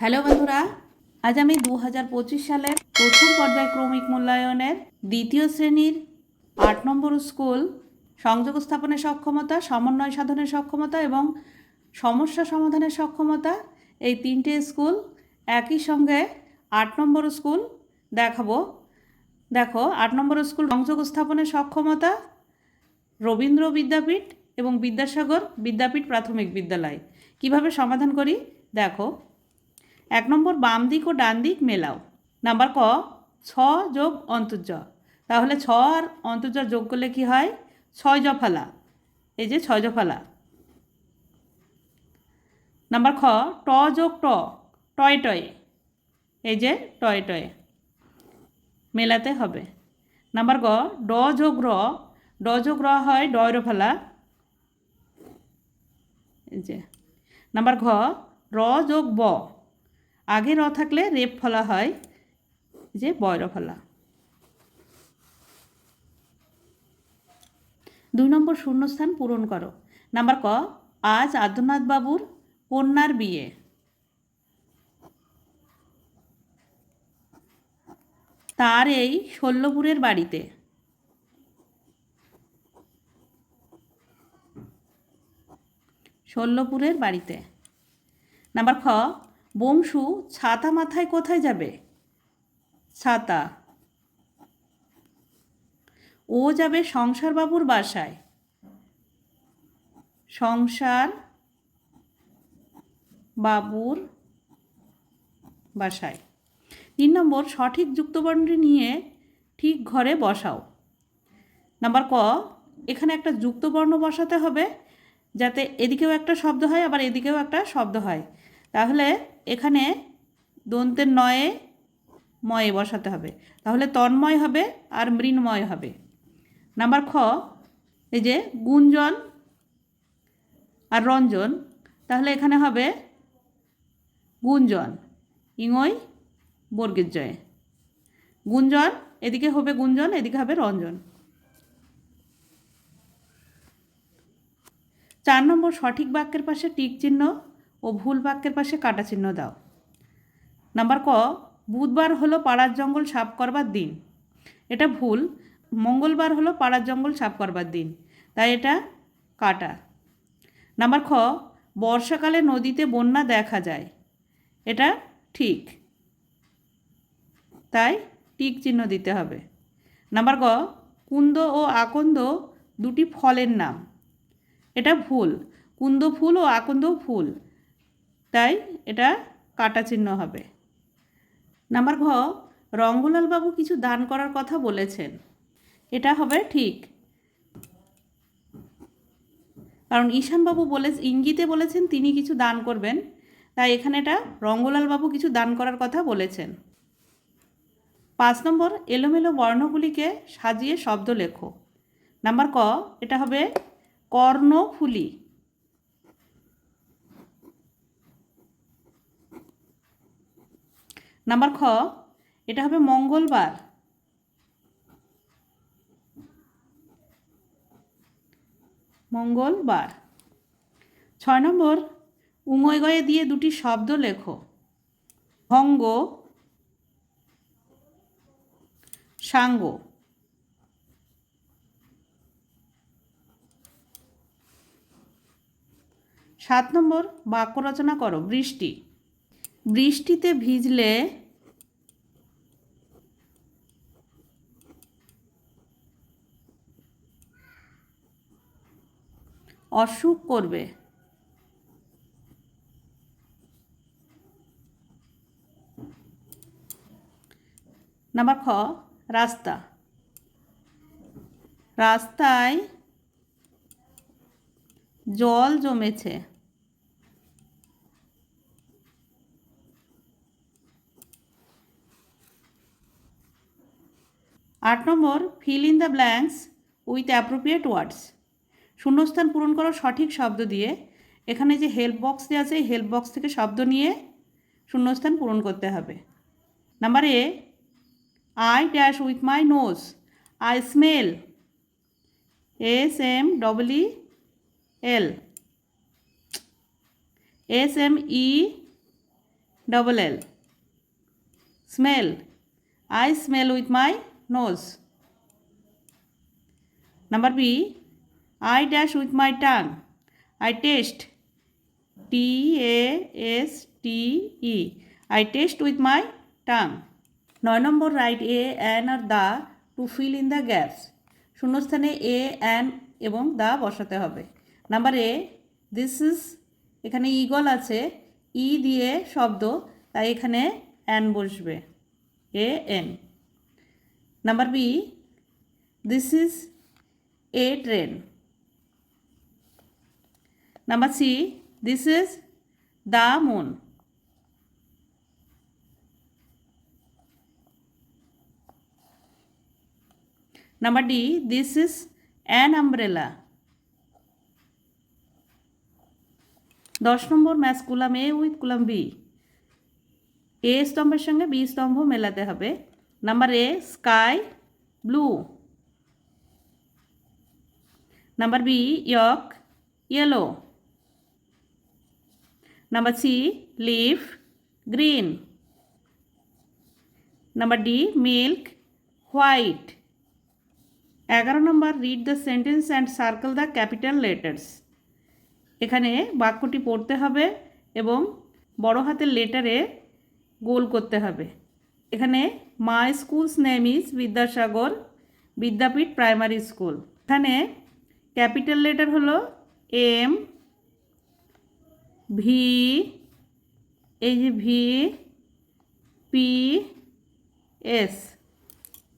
Hello বন্ধুরা, আজ আমি দু হাজার পঁচিশ সালের প্রথম পর্যায়ক্রমিক মূল্যায়নের দ্বিতীয় শ্রেণির আট নম্বর স্কুল সংযোগ স্থাপনের সক্ষমতা, সমন্বয় সাধনের সক্ষমতা এবং সমস্যা সমাধানের সক্ষমতা এই তিনটে স্কুল একই সঙ্গে আট নম্বর স্কুল দেখাবো। দেখো, আট নম্বর স্কুল সংযোগ স্থাপনের সক্ষমতা রবীন্দ্র বিদ্যাপীঠ এবং বিদ্যাসাগর বিদ্যাপীঠ প্রাথমিক বিদ্যালয়। কীভাবে সমাধান করি? দেখো এক নম্বর বাম দিক ও ডান দিক মেলাও। নাম্বার ক, ছ যোগ অন্তর্য। তাহলে ছ আর অন্তর্য যোগ করলে কি হয়? ছয় জফালা। এই যে ছয় জফালা। নাম্বার খ, ট যোগ ট, টয় টয়ে। এই যে টয় টয়ে। মেলাতে হবে। নাম্বার গ, ড যোগ র। ড যোগ র হয় ডয়র ফেলা এই যে। নাম্বার ঘ, র যোগ ব। আগে র থাকলে রেপ ফলা হয়, যে বয়র ফলা। দুই নম্বর শূন্যস্থান পূরণ করো। নাম্বার ক, আজ আদ্যনাথ বাবুর কন্যার বিয়ে। তার এই শল্যপুরের বাড়িতে। শল্যপুরের বাড়িতে। নাম্বার খ বংশু ছাতা মাথায় কোথায় যাবে? ছাতা। ও যাবে সংসারবাবুর বাসায়। সংসার বাবুর বাসায়। তিন নম্বর, সঠিক যুক্তবর্ণটি নিয়ে ঠিক ঘরে বসাও। নাম্বার ক, এখানে একটা যুক্তবর্ণ বসাতে হবে, যাতে এদিকেও একটা শব্দ হয়, আবার এদিকেও একটা শব্দ হয়। তাহলে এখানে দন্তের নয়ে ময়ে বসাতে হবে। তাহলে তন্ময় হবে আর মৃন্ময় হবে। নাম্বার খ, এই যে গুঞ্জন আর রঞ্জন, তাহলে এখানে হবে গুঞ্জন, ইঙই বর্গের জয়ে। গুঞ্জন, এদিকে হবে গুঞ্জন, এদিকে হবে রঞ্জন। চার নম্বর সঠিক বাক্যের পাশে টিক চিহ্ন ও ভুল বাক্যের পাশে কাটা চিহ্ন দাও। নাম্বার ক, বুধবার হলো পাড়ার জঙ্গল সাফ করবার দিন। এটা ভুল। মঙ্গলবার হলো পাড়ার জঙ্গল সাফ করবার দিন। তাই এটা কাটা। নাম্বার খ, বর্ষাকালে নদীতে বন্যা দেখা যায়। এটা ঠিক। তাই টিক চিহ্ন দিতে হবে। নাম্বার গ, কুন্দ ও আকন্দ দুটি ফলের নাম। এটা ভুল। কুন্দ ফুল ও আকন্দ ফুল। তাই এটা কাটা চিহ্ন হবে। নাম্বার ঘ রঙ্গলাল বাবু কিছু দান করার কথা বলেছেন। এটা হবে ঠিক। কারণ ঈশানবাবু বলে, ইঙ্গিতে বলেছেন তিনি কিছু দান করবেন, তাই এখানে এটা রঙ্গলাল বাবু কিছু দান করার কথা বলেছেন। পাঁচ নম্বর, এলোমেলো বর্ণগুলিকে সাজিয়ে শব্দ লেখো। নাম্বার ক, এটা হবে কর্ণফুলি। নাম্বার খ, এটা হবে মঙ্গলবার। মঙ্গলবার। ছয় নম্বর, উময় গয়ে দিয়ে দুটি শব্দ লেখো। ভঙ্গ, সাঙ্গ। সাত নম্বর, বাক্য রচনা করো, বৃষ্টি। বৃষ্টিতে ভিজলে অসুখ করবে। নাম্বার খ রাস্তা। রাস্তায় জল জমেছে। আট নম্বর fill in the blanks with appropriate words শূন্যস্থান পূরণ করো সঠিক শব্দ দিয়ে এখানে যে হেল্প বক্স দেওয়া আছে হেল্প বক্স থেকে শব্দ নিয়ে শূন্যস্থান পূরণ করতে হবে। Number A I dash with my nose I smell S M double L S M E double L smell I smell with my nose. Number B. I dash with my tongue. I taste. T A S T E. I taste with my tongue. নয় নম্বর write a an or the to fill in the gaps শূন্যস্থানে a an এবং the বসাতে হবে number A this is এখানে eagle আছে E দিয়ে শব্দ, তাই এখানে অ্যান বসবে A N number B this is a train number C this is the moon Number D, this is an umbrella. দশ নম্বর match column A with column B A স্তম্ভের সঙ্গে বি স্তম্ভ মেলাতে হবে। Number A sky blue number B yolk yellow number C leaf green number D milk white এগারো নম্বর read the sentence and circle the capital letters এখানে বাক্যটি পড়তে হবে এবং বড় হাতের লেটারে গোল করতে হবে। এখানে my school's name is Vidyasagar Vidyapith primary school এখানে ক্যাপিটাল লেটার হলো এম ভি এই যে ভি পি এস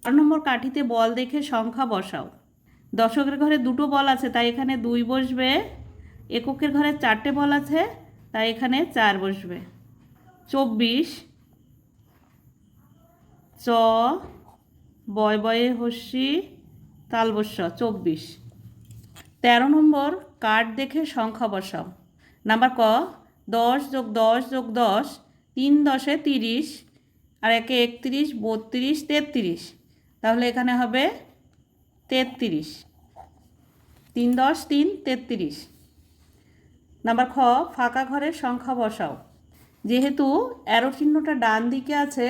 চার নম্বর কাঠিতে বল দেখে সংখ্যা বসাও। দশকের ঘরে দুটো বল আছে, তাই এখানে দুই বসবে। এককের ঘরে চারটে বল আছে, তাই এখানে চার বসবে। চব্বিশ চ, বয় বয়ে হস্যি, তালবস্য, চব্বিশ। তেরো নম্বর, কার্ড দেখে সংখ্যা বসাও। নাম্বার ক, দশ যোগ দশ যোগ দশ, তিন দশে তিরিশ, আর একে একত্রিশ, বত্রিশ, তেত্রিশ। তাহলে এখানে হবে তেত্রিশ। তিন দশ, তিন, তেত্রিশ। নাম্বার খ, ফাঁকা ঘরের সংখ্যা বসাও। যেহেতু অ্যারো চিহ্নটা ডান দিকে আছে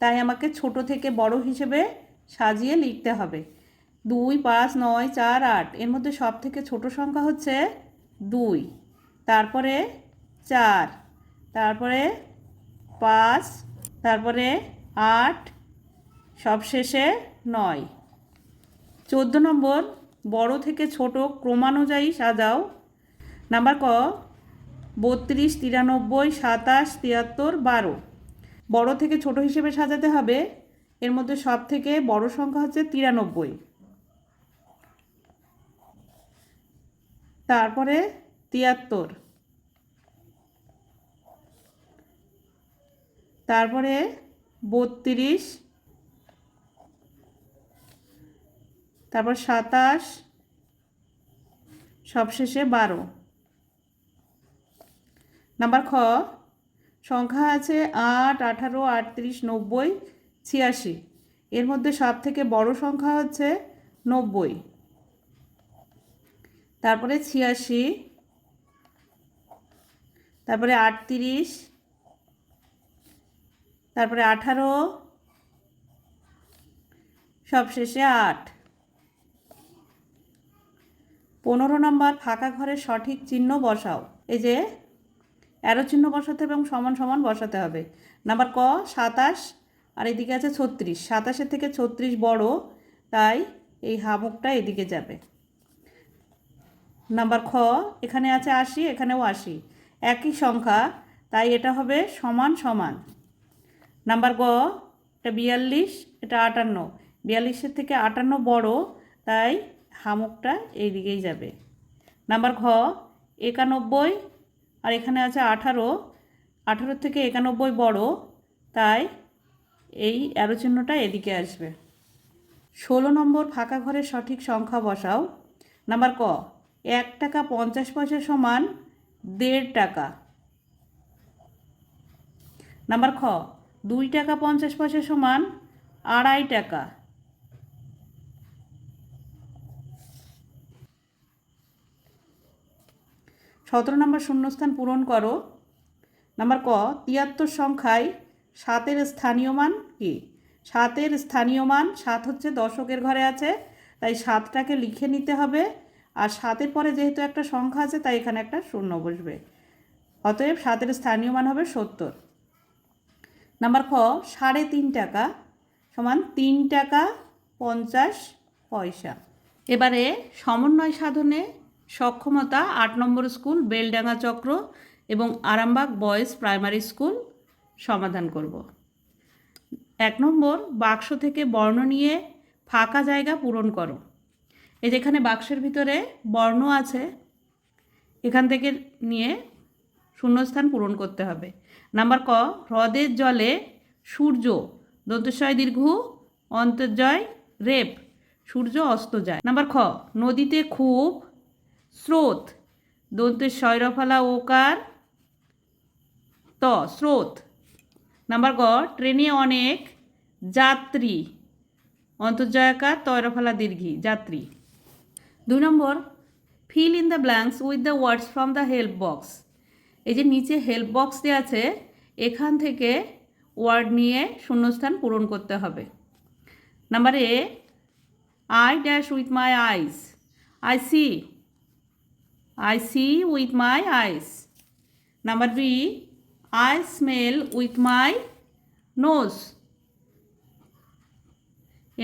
তাই আমাকে ছোট থেকে বড় হিসেবে সাজিয়ে লিখতে হবে। দুই, পাঁচ, নয়, চার, আট। এর মধ্যে সব থেকে ছোট সংখ্যা হচ্ছে দুই। তারপরে চার। তারপরে পাঁচ। তারপরে আট। সবশেষে নয়। চোদ্দ নম্বর, বড় থেকে ছোট ক্রমানুযায়ী সাজাও। নাম্বার ক, বত্রিশ, তিরানব্বই, সাতাশ, তিয়াত্তর, বারো। বড় থেকে ছোট হিসেবে সাজাতে হবে। এর মধ্যে সব থেকে বড় সংখ্যা হচ্ছে তিরানব্বই। তারপরে তিয়াত্তর। তারপরে বত্রিশ। তারপর সাতাশ। সবশেষে বারো। নাম্বার খ সংখ্যা আছে আট, আঠারো, আটত্রিশ, নব্বই, ছিয়াশি। এর মধ্যে সব থেকে বড় সংখ্যা হচ্ছে নব্বই। তারপরে ছিয়াশি, তারপরে আটত্রিশ, তারপরে আঠারো, সবশেষে আট। পনেরো নম্বর, ফাঁকা ঘরের সঠিক চিহ্ন বসাও। এই যে অ্যারো চিহ্ন বসাতে হবে এবং সমান সমান বসাতে হবে। নাম্বার ক, সাতাশ, আর এদিকে আছে ছত্রিশ। সাতাশের থেকে ছত্রিশ বড়, তাই এই হামুকটা এদিকে যাবে। নাম্বার খ, এখানে আছে আশি, এখানেও আশি। একই সংখ্যা, তাই এটা হবে সমান সমান। নাম্বার গ, এটা বিয়াল্লিশ, এটা আটান্ন। বিয়াল্লিশের থেকে আটান্ন বড়, তাই হামুকটা এই দিকেই যাবে। নাম্বার ঘ, একানব্বই আর এখানে আছে আঠারো। আঠারো থেকে একানব্বই বড়। তাই এই অ্যারো চিহ্নটা এদিকে আসবে। ষোলো নম্বর ফাঁকা ঘরের সঠিক সংখ্যা বসাও। নাম্বার ক, এক টাকা পঞ্চাশ পয়সা সমান দেড় টাকা। নাম্বার খ, দুই টাকা পঞ্চাশ পয়সা সমান আড়াই টাকা। সতেরো নম্বর শূন্যস্থান পূরণ করো। নাম্বার ক, তিয়াত্তর সংখ্যায় সাতের স্থানীয় মান কি? সাতের স্থানীয় মান সাত হচ্ছে দশকের ঘরে আছে, তাই সাতটাকে লিখে নিতে হবে। আর সাতের পরে যেহেতু একটা সংখ্যা আছে, তাই এখানে একটা শূন্য বসবে। অতএব সাতের স্থানীয় মান হবে সত্তর। নাম্বার খ, সাড়ে তিন টাকা সমান তিন টাকা পঞ্চাশ পয়সা। এবারে সমন্বয় সাধনে সক্ষমতা আট নম্বর স্কুল, বেলডাঙ্গা চক্র এবং আরামবাগ বয়েজ প্রাইমারি স্কুল সমাধান করব। এক নম্বর, বাক্স থেকে বর্ণ নিয়ে ফাঁকা জায়গা পূরণ করো। এই যেখানে বাক্সের ভিতরে বর্ণ আছে, এখান থেকে নিয়ে শূন্যস্থান পূরণ করতে হবে। নাম্বার ক, হ্রদের জলে সূর্য দন্তস্বয় দীর্ঘ, অন্তর্জয়, রেপ, সূর্য অস্ত যায়। নাম্বার খ, নদীতে খুব স্রোত। দন্তের শয়রফালা ওকার ত, স্রোত। নাম্বার গ, ট্রেনে অনেক যাত্রী। অন্তর্জয়াকার তৈরফালা, দীর্ঘি, যাত্রী। দুই নম্বর, fill in the blanks with the words from the help box. এই যে নিচে হেল্প বক্স দেওয়া আছে, এখান থেকে ওয়ার্ড নিয়ে শূন্যস্থান পূরণ করতে হবে। Number A, I dash with my eyes I see I see with my eyes number B I smell with my nose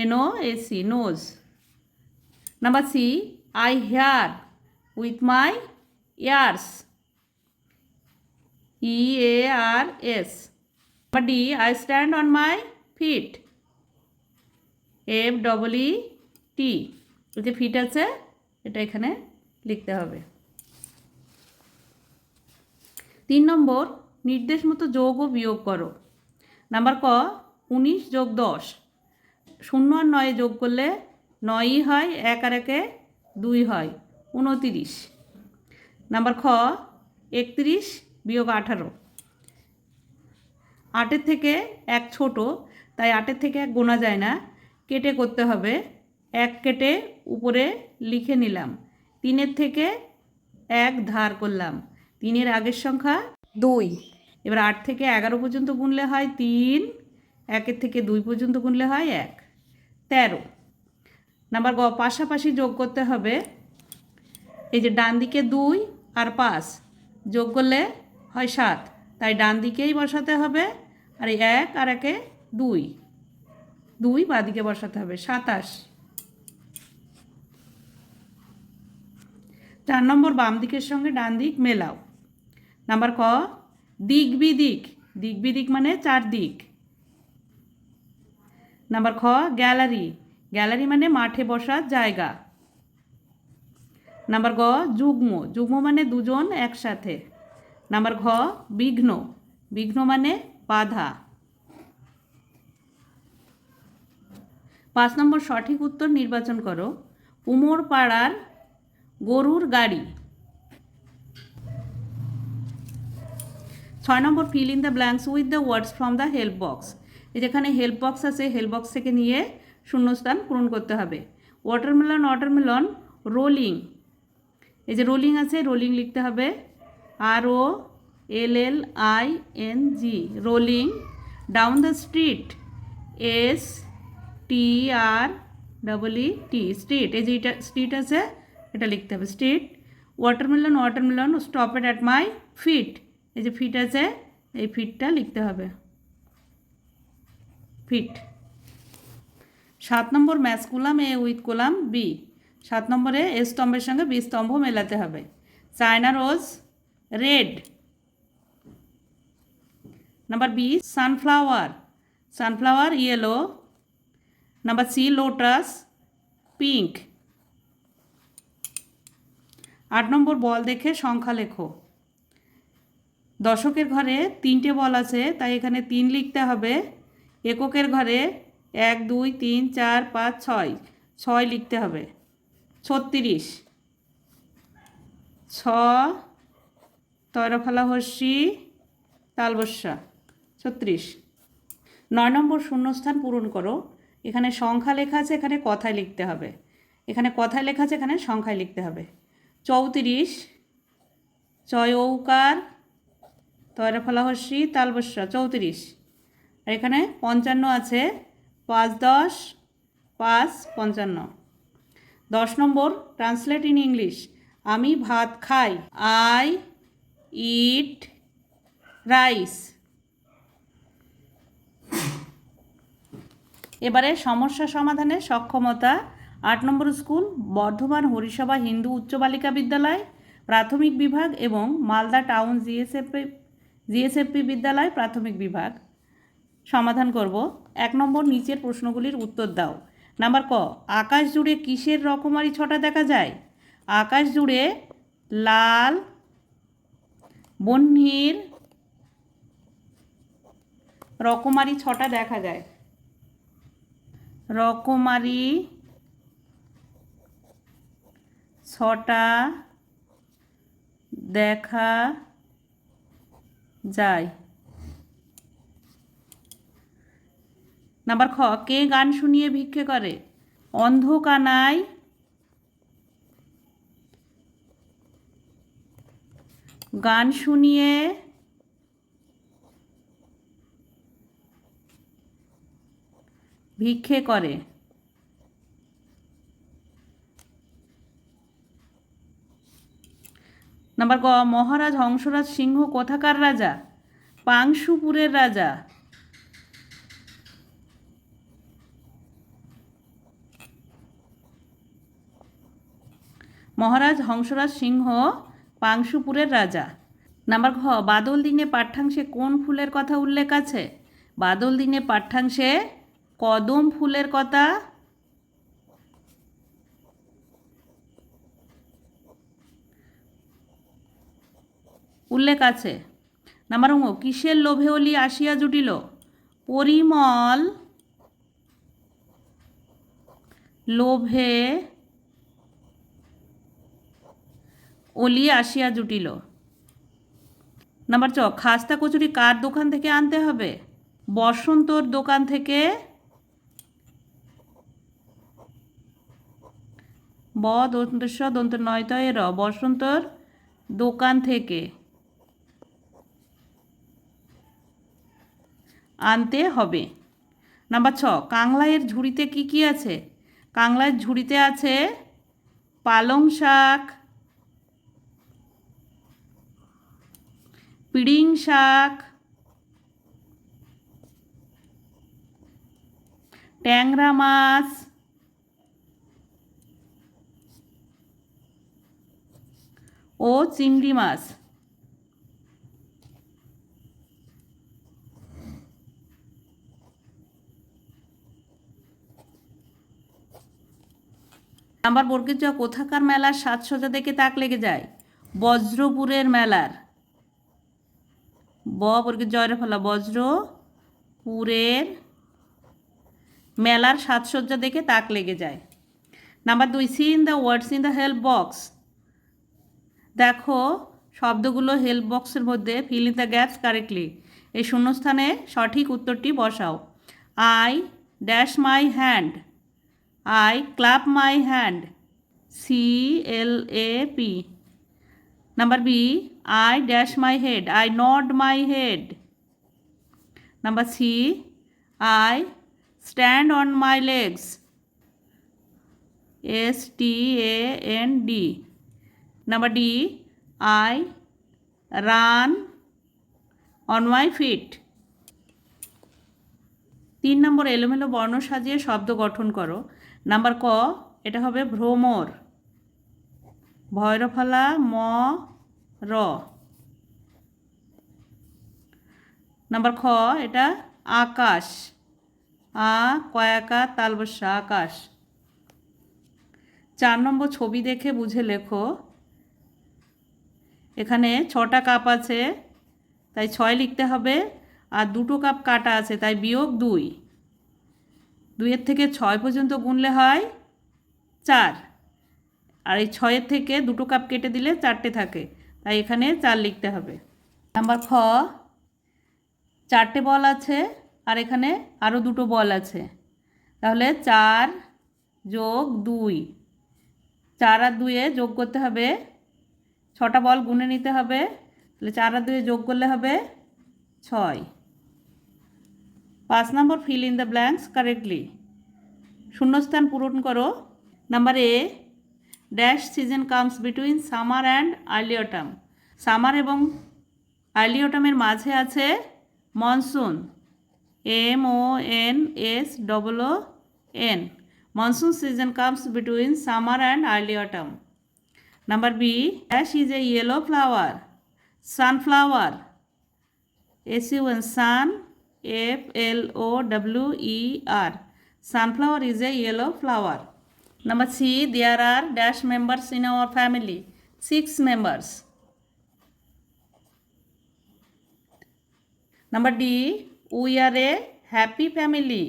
N O S E nose number C I hear with my ears E A R S number D I stand on my feet F double E T যে feet আছে, এটা এখানে লিখতে হবে। তিন নম্বর, নির্দেশ মতো যোগ ও বিয়োগ করো। নাম্বার ক, উনিশ যোগ দশ। শূন্য আর নয়ে যোগ করলে নয়ই হয়, এক আর একে দুই হয়, উনতিরিশ। নাম্বার খ, একত্রিশ বিয়োগ আঠারো। আটের থেকে এক ছোট, তাই আটের থেকে এক গোনা যায় না। কেটে করতে হবে, এক কেটে উপরে লিখে নিলাম। তিনের থেকে এক ধার করলাম। তিনের আগের সংখ্যা? দুই। এবার আট থেকে এগারো পর্যন্ত গুনলে হয় তিন একের থেকে দুই পর্যন্ত গুনলে হয় এক। তেরো। নাম্বার গ পাশাপাশি যোগ করতে হবে। এই যে ডান দিকে দুই আর পাঁচ যোগ করলে হয় সাত। তাই ডান দিকেই বসাতে হবে আর এক আর একে দুই। দুই বাদিকে বসাতে হবে সাতাশ। চার নম্বর বাম দিকের সঙ্গে ডান দিক মেলাও। নাম্বার ক? দিক বিদিক দিক বিদিক মানে চার দিক নাম্বার খ? গ্যালারি। গ্যালারি মানে মাঠে বসার জায়গা। নাম্বার গ? যুগ্ম। যুগ্ম মানে দুজন একসাথে। নাম্বার ঘ? বিঘ্ন। বিঘ্ন মানে বাধা। পাঁচ নম্বর সঠিক উত্তর নির্বাচন করো। উমর পাড়ার গরুর গাড়ি। ছয় নম্বর fill in the blanks with the words from the help box এই যেখানে হেল্প বক্স আছে হেল্প বক্স থেকে নিয়ে শূন্যস্থান পূরণ করতে হবে। ওয়াটারমেলন ওয়াটারমেলন রোলিং এই যে রোলিং আছে রোলিং লিখতে হবে। R O L L I N G rolling down the street S T R double E T street এই যে এটা স্ট্রিট আছে, এটা লিখতে হবে। Street watermelon watermelon stop stopped at my feet এই যে ফিট আছে, এই ফিটটা লিখতে হবে। ফিট। সাত নম্বর match column A with column B সাত নম্বরে এ স্তম্ভের সঙ্গে বি স্তম্ভ মেলাতে হবে। China rose, red. Number B sunflower. Sunflower, yellow. Number C lotus, pink. আট নম্বর বল দেখে সংখ্যা লেখো। দশকের ঘরে তিনটে বল আছে, তাই এখানে তিন লিখতে হবে। এককের ঘরে এক, দুই, তিন, চার, পাঁচ, ছয়। ছয় লিখতে হবে। ছত্রিশ। ছ তৈরফালা হস্যি তালবস্যা। ছত্রিশ। নয় নম্বর শূন্যস্থান পূরণ করো। এখানে সংখ্যা লেখা আছে, এখানে কথায় লিখতে হবে। এখানে কথায় লেখা আছে, এখানে সংখ্যায় লিখতে হবে। চৌত্রিশ। চয় তয়রা ফলাহস্যি তালবস্যা চৌত্রিশ। আর এখানে পঞ্চান্ন আছে, পাঁচ দশ, পাঁচ পঞ্চান্ন। দশ নম্বর ট্রান্সলেট ইন ইংলিশ আমি ভাত খাই। আই ইট রাইস এবারে সমস্যা সমাধানের সক্ষমতা। আট নম্বর স্কুল, বর্ধমান হরিসভা হিন্দু উচ্চ বালিকা বিদ্যালয়, প্রাথমিক বিভাগ এবং মালদা টাউন জিএসএফপি জিএসএফপি বিদ্যালয় প্রাথমিক বিভাগ। সমাধান করব। এক নম্বর নিচের প্রশ্নগুলির উত্তর দাও। নাম্বার ক, আকাশ জুড়ে কিসের রকমারি ছটা দেখা যায়? আকাশ জুড়ে লাল বহ্নির রকমারি ছটা দেখা যায়। রকমারি ছটা দেখা যায় নাম্বার খ কে গান শুনিয়ে ভিক্ষে করে? অন্ধ অন্ধকানায় গান শুনিয়ে ভিক্ষে করে। নাম্বার ক, মহারাজ, হংসরাজ, সিংহ, কোথাকার রাজা? পাংশুপুরের রাজা। মহারাজ, হংসরাজ, সিংহ, পাংশুপুরের রাজা। নাম্বার ঘ, বাদল দিনে পাঠ্যাংশে কোন ফুলের কথা উল্লেখ আছে? বাদল দিনে পাঠ্যাংশে কদম ফুলের কথা উল্লেখ আছে। নাম্বার ঙ কিসের লোভে অলি আসিয়া জুটিল? পরিমল লোভে অলি আসিয়া জুটিল। নাম্বার চ খাস্তা কচুরি কার দোকান থেকে আনতে হবে? বসন্তর দোকান থেকে ব দন্তস্ব দন্ত নয়তয় র, বসন্তর দোকান থেকে। আনতে হবে। নাম্বার ছ কাংলায়ের ঝুড়িতে কি কি আছে? কাংলায়ের ঝুড়িতে আছে পালং শাক, পিড়িং শাক, ট্যাংরা মাছ, ও চিংড়ি মাছ। নাম্বার বর্গের জ কোথাকার মেলার সাজসজ্জা দেখে তাক লেগে যায়? বজ্রপুরের মেলার। ব বর্গের জয়ের ফলা, বজ্রপুরের মেলার সাজসজ্জা দেখে তাক লেগে যায়। নাম্বার দুই see in the words in the help box. দেখো, শব্দগুলো হেল্প বক্সের মধ্যে fill in the gaps correctly. এই শূন্যস্থানে সঠিক উত্তরটি বসাও। I dash my hand. I clap my hand C L A P number B I dash my head I nod my head number C I stand on my legs S T A N D number D I run on my feet তিন নম্বর এলোমেলো বর্ণ সাজিয়ে শব্দ গঠন করো। Number ক, এটা হবে ভ্রমর। ভৈরফলা ম, র। নাম্বার খ, এটা আকাশ। আ, কয়াকা, তালবস্যা, আকাশ। চার নম্বর ছবি দেখে বুঝে লেখো। এখানে ছটা কাপ আছে, তাই ছয় লিখতে হবে। আর দুটো কাপ কাটা আছে, তাই বিয়োগ দুই। দুইয়ের থেকে ছয় পর্যন্ত গুনলে হয় চার। আর এই ছয়ের থেকে দুটো কাপ কেটে দিলে চারটে থাকে। তাই এখানে চার লিখতে হবে। নাম্বার খ, চারটে বল আছে আর এখানে আরও দুটো বল আছে। তাহলে চার যোগ দুই। চার আর দুয়ে যোগ করতে হবে। ছটা বল গুনে নিতে হবে। তাহলে চার আর দুয়ে যোগ করলে হবে ছয়। পাঁচ নম্বর fill in the blanks correctly শূন্যস্থান পূরণ করো। Number A dash season comes between summer and early autumn summer এবং আর্লি অটামের মাঝে আছে monsoon M O N S double O N monsoon season comes between summer and early autumn number B dash is a yellow flower sunflower S U N sun F L O W E R sunflower is a yellow flower number c there are dash members in our family six members number d we are a happy family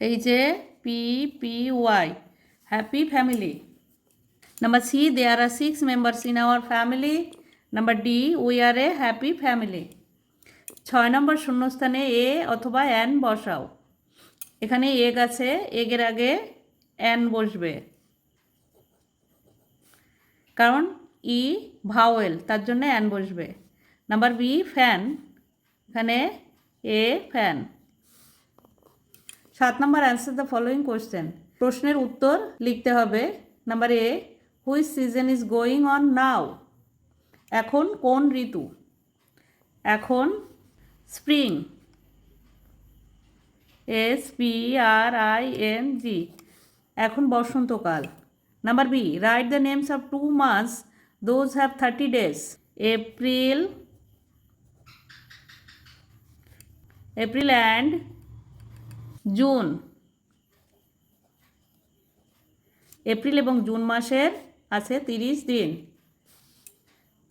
h a p p y happy family number c there are six members in our family number d we are a happy family ছয় নম্বর শূন্যস্থানে এ অথবা an বসাও। এখানে egg আছে, এগের আগে an বসবে। কারণ ই ভাওয়েল, তার জন্য অ্যান বসবে। Number B, fan. এখানে এ, ফ্যান। সাত নম্বর অ্যান্সার দ্য ফলোয়িং কোশ্চেন প্রশ্নের উত্তর লিখতে হবে। Number A which season is going on now এখন কোন ঋতু? এখন spring, S P R I N G. এখন বসন্তকাল। Number B, write the names of two months, those have thirty days. April April and June. April এবং June মাসের আছে তিরিশ দিন।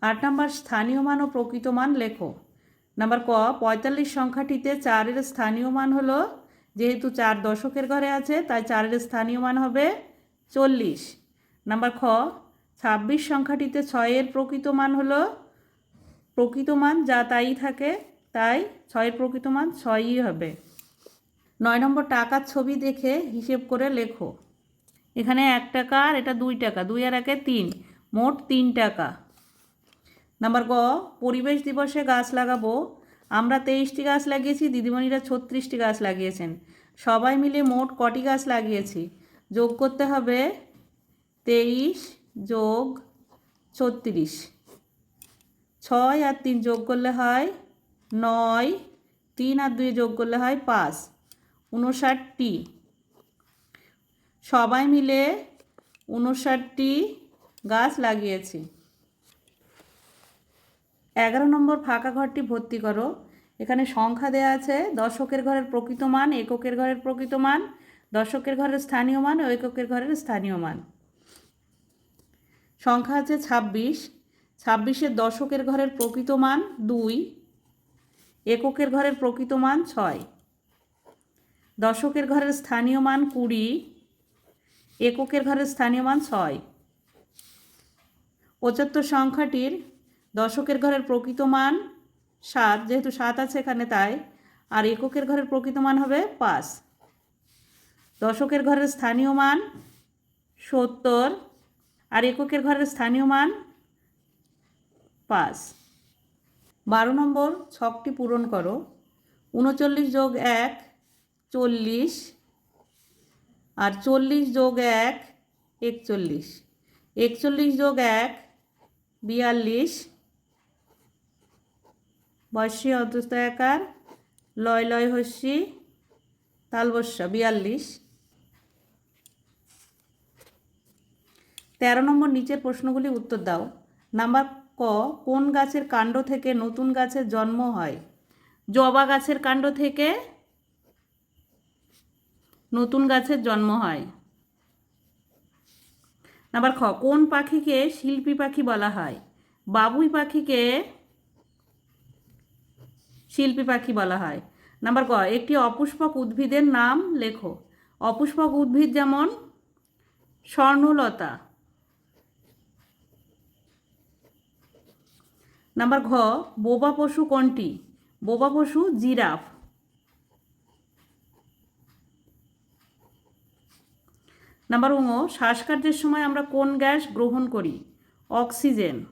আট নম্বর, স্থানীয় মান ও প্রকৃত মান লেখো। নাম্বার ক, পঁয়তাল্লিশ সংখ্যাটিতে চারের স্থানীয় মান হলো, যেহেতু চার দশকের ঘরে আছে, তাই চারের স্থানীয় মান হবে চল্লিশ। নাম্বার খ, ছাব্বিশ সংখ্যাটিতে ছয়ের প্রকৃত মান হলো, প্রকৃত মান যা তাই থাকে, তাই ছয়ের প্রকৃত মান ছয়ই হবে। নয় নম্বর টাকার ছবি দেখে হিসেব করে লেখো। এখানে এক টাকা আর এটা দুই টাকা, দুই আর একে তিন, মোট তিন টাকা। নাম্বার গ, পরিবেশ দিবসে গাছ লাগাবো। আমরা তেইশটি গাছ লাগিয়েছি, দিদিমণিরা ছত্রিশটি গাছ লাগিয়েছেন। সবাই মিলে মোট কটি গাছ লাগিয়েছি? যোগ করতে হবে তেইশ যোগ ছত্রিশ। ছয় আর তিন যোগ করলে হয় নয়, তিন আর দুই যোগ করলে হয় পাঁচ। উনষাটটি। সবাই মিলে উনষাটটি গাছ লাগিয়েছি। এগারো নম্বর ফাঁকা ঘরটি ভর্তি করো। এখানে সংখ্যা দেওয়া আছে দশকের ঘরের প্রকৃত মান, এককের ঘরের প্রকৃত মান দশকের ঘরের স্থানীয় মান ও এককের ঘরের স্থানীয় মান। সংখ্যা আছে ছাব্বিশ। ছাব্বিশের দশকের ঘরের প্রকৃত মান দুই, এককের ঘরের প্রকৃত মান ছয় দশকের ঘরের স্থানীয় মান কুড়ি, এককের ঘরের স্থানীয় মান ছয়। পঁচাত্তর সংখ্যাটির দশকের ঘরের প্রকৃত মান সাত, যেহেতু সাত আছে এখানে তাই, আর এককের ঘরের প্রকৃত মান হবে পাঁচ। দশকের ঘরের স্থানীয় মান সত্তর, আর এককের ঘরের স্থানীয় মান পাঁচ। বারো নম্বর ছকটি পূরণ করো। উনচল্লিশ যোগ এক, চল্লিশ, আর চল্লিশ যোগ এক, একচল্লিশ। একচল্লিশ যোগ এক, বিয়াল্লিশ বর্ষী অন্তস্থায়কার লয় লয় হস্যি, তালবস্যা, বিয়াল্লিশ। তেরো নম্বর নিচের প্রশ্নগুলি উত্তর দাও। নাম্বার ক, কোন গাছের কাণ্ড থেকে নতুন গাছের জন্ম হয়? জবা গাছের কাণ্ড থেকে নতুন গাছের জন্ম হয়। নাম্বার খ, কোন পাখিকে শিল্পী পাখি বলা হয়? বাবুই পাখিকে শিল্পী পাখি বলা হয়। নাম্বার ক, একটি অপুষ্পক উদ্ভিদের নাম লেখো। অপুষ্পক উদ্ভিদ যেমন স্বর্ণলতা। নাম্বার ঘ, বোবা পশু কোনটি? বোবা পশু জিরাফ। নাম্বার ও শ্বাসকার্যের সময় আমরা কোন গ্যাস গ্রহণ করি? অক্সিজেন।